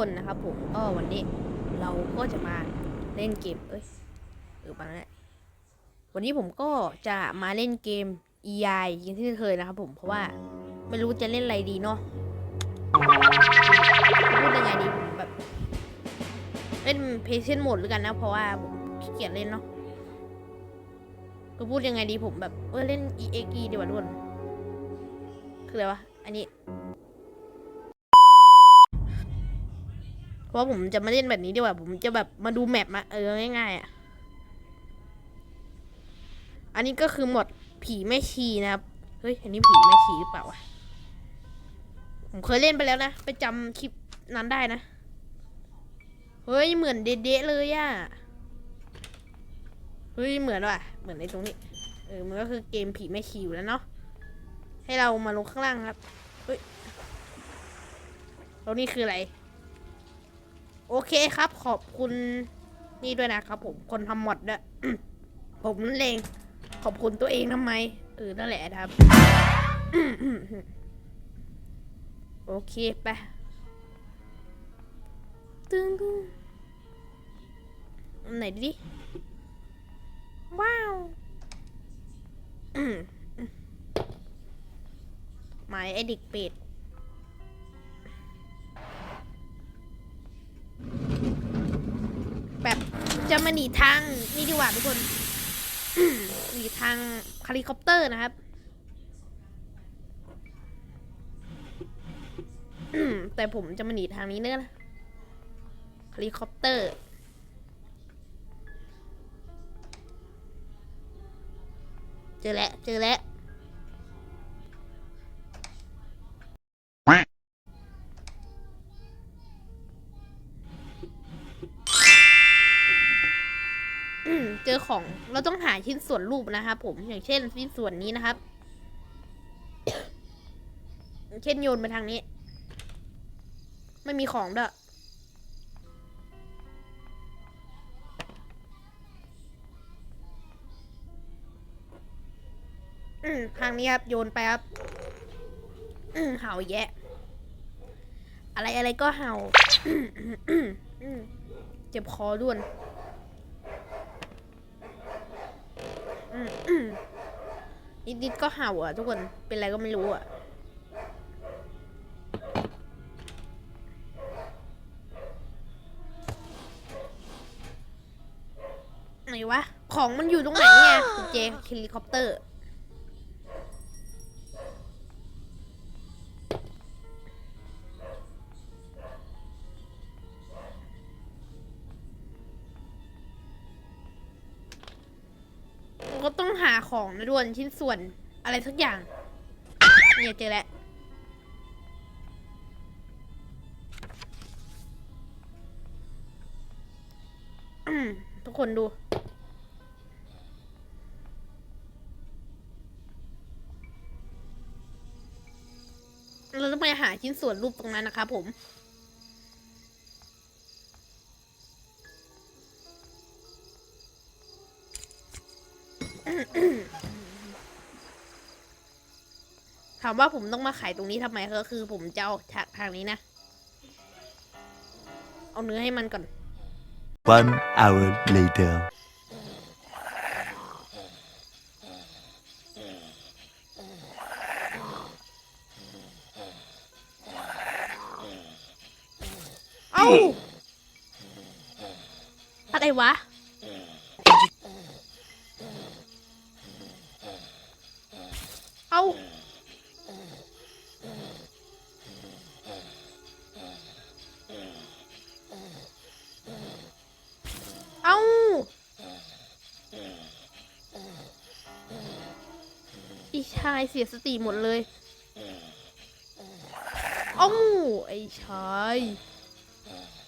คนนะครับผมก็วันนี้เราก็จะมาเล่นเกม เอ้ยเออมาแล้ววันนี้ผมก็จะมาเล่นเกม EI ย่างที่เคยนะครับผมเพราะว่าไม่รู้จะเล่นอะไรดีเนาะพูดยังไงดีผมแบบเล่นเพย์เซนโหมดหรือกันนะ เพราะว่าผมขี้เกียจเล่นเนาะก็พูดยังไงดีผมแบบเออเล่น EXE ดีกว่าทุกคนคืออะไรวะอันนี้ เพราะผมจะมาเล่นแบบนี้ดีกว่า ผมจะแบบมาดูแมปมาเออง่ายๆอะ อันนี้ก็คือหมดผีแม่ชีนะครับ เฮ้ย อันนี้ผีแม่ชีหรือเปล่าวะ ผมเคยเล่นไปแล้วนะ ไปจำคลิปนั้นได้นะ เฮ้ย เหมือนเดะๆเลยอะเฮ้ย เหมือนว่ะ เหมือนในตรงนี้ เออ มันก็คือเกมผีแม่ชีอยู่แล้วเนาะ ให้เรามาลงข้างล่างครับ เฮ้ยแล้วนี่คืออะไร โอเคครับ ขอบคุณนี่ด้วยนะครับผมคนทำหมดด้วยผมนั่นเอง ขอบคุณตัวเองทำไมเออนั่นแหละครับ โอเคไปตึงตึงไหนดิว้าวหมายไอเด็กเป็ด จะมาหนีทางนี่ดีกว่าทุกคนหนีทางเฮลิคอปเตอร์นะครับแต่ผมจะมาหนีทางนี้เนื้อะนะเฮลิคอปเตอร์เจอแล้วเจอแล้ว ของเราต้องหาชิ้นส่วนรูปนะครับผมอย่างเช่นชิ้นส่วนนี้นะครับ เช่นโยนไปทางนี้ ไม่มีของด้วยอืมทางนี้ครับโยนไปครับอืมเห่าแยะ อะไรอะไรก็เห่าเจ็บคอด้วน อืมอืม นิดๆก็เห่าอะทุกคน เป็นอะไรก็ไม่รู้อะ ไหนวะ ของมันอยู่ตรงไหนเนี่ยเจเฮลิคอปเตอร์ ของนะดวนชิ้นส่วนอะไรสักอย่าง เนี่ยเจอแล้วทุกคนดู เราต้องไปหาชิ้นส่วนรูปตรงนั้นนะครับผม ถามว่าผมต้องมาขายตรงนี้ทำไมก็คือ ผมจะเอาทางทางนี้นะ เอาเนื้อให้มันก่อน One hour later. เอ้าอะไรวะ เอาเอาอีชายเสียสติหมดเลยเอ้าไอ้ชาย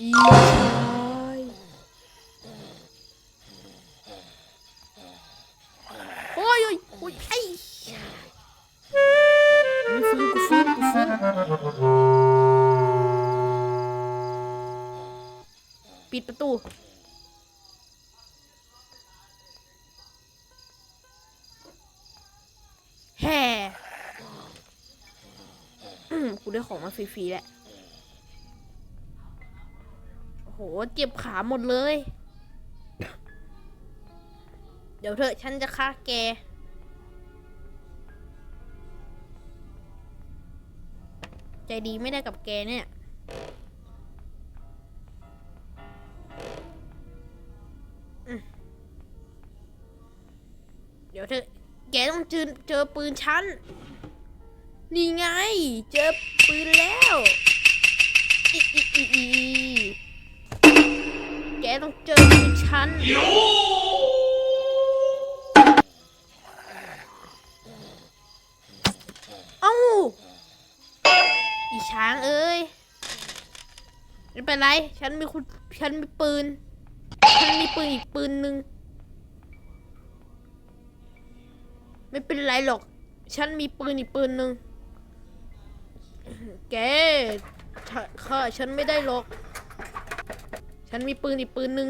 อีชาย ปิดประตูแห่กูได้ของมาฟรีๆแหละโห เจ็บขาหมดเลย เดี๋ยวเถอะฉันจะฆ่าแกใจดีไม่ได้กับแกเนี่ย เจอปืนฉัน นี่ไง เจอปืนแล้วอีอีอีอีแกต้องเจอปืนฉัน เอ้า อีช้างเอ้ยไม่เป็นไร ฉันมีคุณฉันมีปืน ฉันมีปืนอีกปืนหนึ่ง ไม่เป็นไรหรอก ฉันมีปืนอีกปืนหนึ่งแกข้าฉันไม่ได้หรอก ฉันมีปืนอีกปืนหนึ่ง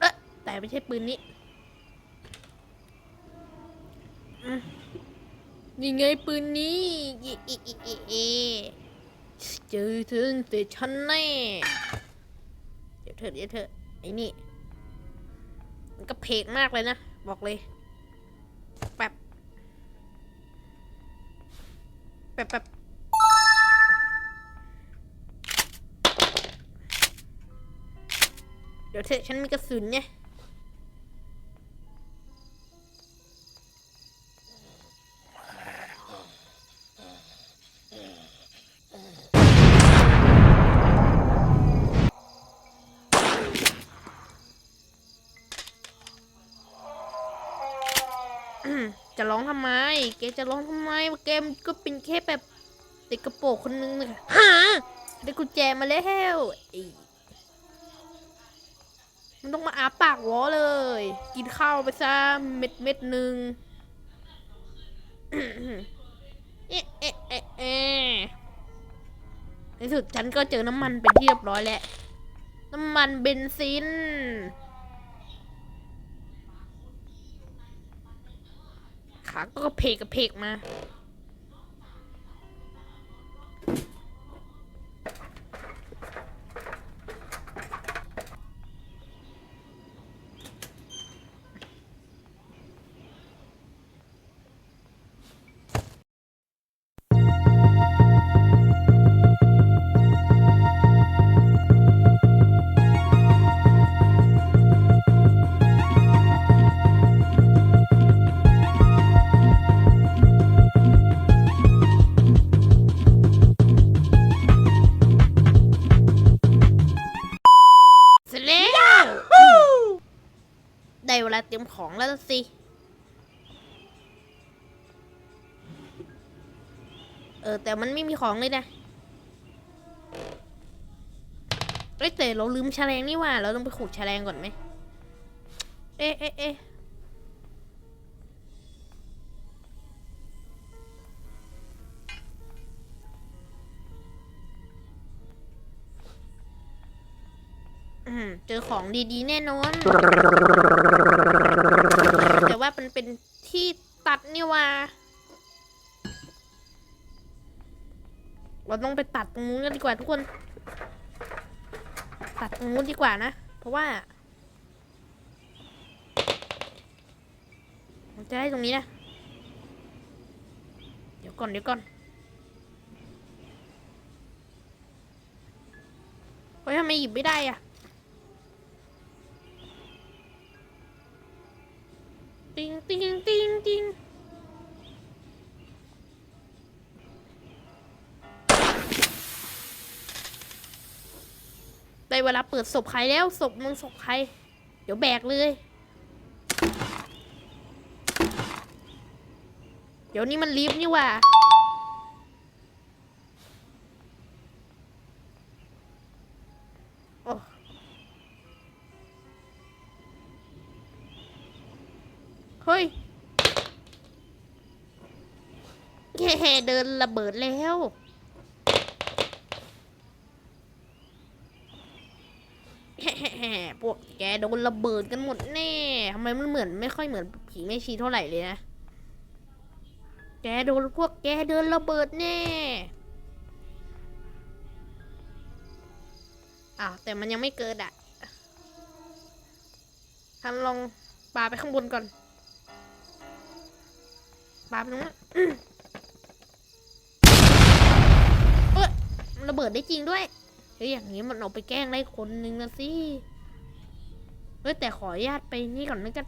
เอ๊ะแต่ไม่ใช่ปืนนี้นี่ไงปืนนี้อีอีอีอีอีเจอถึงแต่ฉันแน่เดี๋ยวเถอะเดี๋ยวเถอะไอ้นี่ มันก็เพกมากเลยนะ บอกเลย ป๊บแป๊บเดี๋ยวเถอะฉันมีกระสุนไงอืม จะร้องทำไม แกจะร้องทำไมแกมนก็เป็นแค่แบบเด็กกระโปรงคนนึงเลยค่ะฮะได้กุญแจมาแล้วไอ้มันต้องมาอาปากวอเลย กินข้าวไปซะเม็ดเม็ดหนึ่งเอ๊ะเอ๊ะเอ๊ะเอ๊ะในที่สุดฉันก็เจอน้ำมันเป็นที่เรียบร้อยแล้ว น้ำมันเบนซิน ขาก็กระเพกกระเพกมา เวลาเตรียมของแล้วสิ เออ แต่มันไม่มีของเลยนะเอ้แต่เราลืมแฉลงนี่ว่า เราต้องไปขุดแฉลงก่อนไหม เอ๊ะเอ๊ะเอ๊ะ อืมเจอของดีๆ แน่นอน แต่ว่ามันเป็นที่ตัดนี่หว่า เราต้องไปตัดตรงนู้นกันดีกว่าทุกคน ตัดตรงนู้นดีกว่านะ เพราะว่าผมจะได้ตรงนี้นะ เดี๋ยวก่อนเดี๋ยวก่อนเฮ้ยทำไมหยิบไม่ได้อะ ติงติงติงได้เวลาเปิดศพใครแล้วศพมึงศพใคร เดี๋ยวแบกเลย เดี๋ยวนี้มันลิฟต์นี่ว่า แค่เดินระเบิดแล้วแฮ่ๆๆพวกแกโดนระเบิดกันหมดแน่ทำไมมันเหมือนไม่ค่อยเหมือนผีแม่ชีเท่าไหร่เลยนะ แกโดนพวกแกเดินระเบิดแน่อ้าวแต่มันยังไม่เกิดอะทันลองปาไปข้างบนก่อนปาไปตรงนั้น ระเบิดได้จริงด้วยเฮ้ยอย่างนี้มันเอาไปแกล้งได้คนหนึ่งนะสิเฮ้ยแต่ขออนุญาตไปนี่ก่อนนะกัน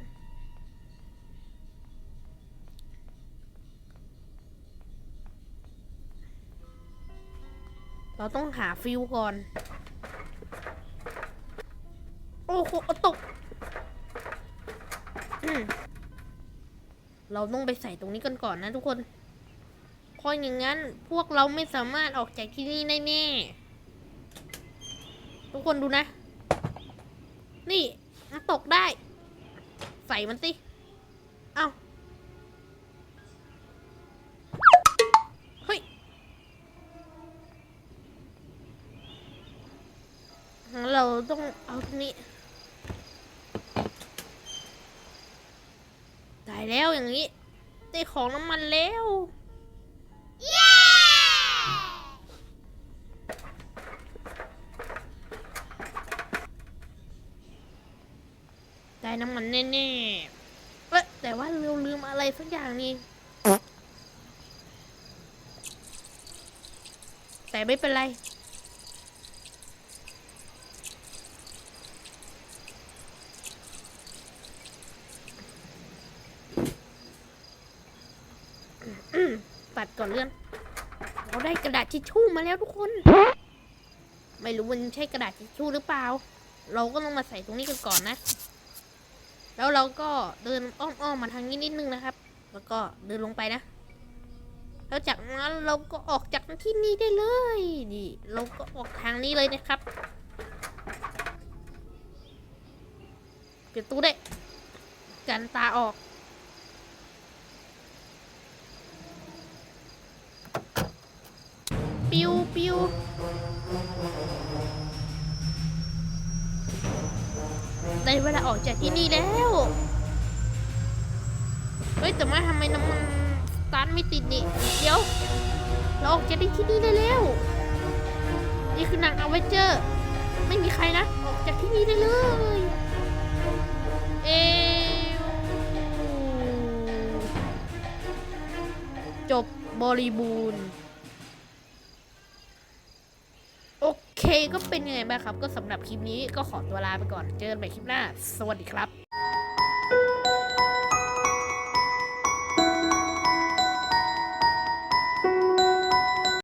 เราต้องหาฟิวก่อน โอ้โหตก เราต้องไปใส่ตรงนี้กันก่อนนะทุกคน เพราะอย่างนั้นพวกเราไม่สามารถออกจากที่นี่ได้แน่ ทุกคนดูนะ นี่มันตกได้ ใส่มันสิ เอา้าเฮ้ยเราต้องเอาตรงนี้ได้แล้วอย่างนี้ได้ของน้ำมันแล้ว ได้น้ำมันแน่ๆเอ้ยแต่ว่าเราลืมอะไรสักอย่างนี่แต่ไม่เป็นไรปัดก่อนเลื่อนเราได้กระดาษทิชชู่มาแล้วทุกคน ไม่รู้มันใช่กระดาษทิชชู่หรือเปล่า เราก็ต้องมาใส่ตรงนี้กันก่อนนะ แล้วเราก็เดินอ้อมๆมาทางนี้นิดนึงนะครับ แล้วก็เดินลงไปนะ แล้วจากนั้นเราก็ออกจากที่นี่ได้เลยนี่เราก็ออกทางนี้เลยนะครับเปิดตู้ได้ กันตาออกปิวปิว ได้เวลาออกจากที่นี่แล้ว เฮ้ยแต่ว่าทำไมน้ำมันสตาร์ทไม่ติดนี่ เดี๋ยว เราออกจากที่นี่ได้แล้ว นี่คือนางอเวเจอร์ ไม่มีใครนะ ออกจากที่นี่ได้เลย เอวจบบริบูรณ์ โอเค ก็เป็นยังไงบ้างครับ ก็สำหรับคลิปนี้ก็ขอตัวลาไปก่อน เจอกันใหม่คลิปหน้า สวัสดีครับ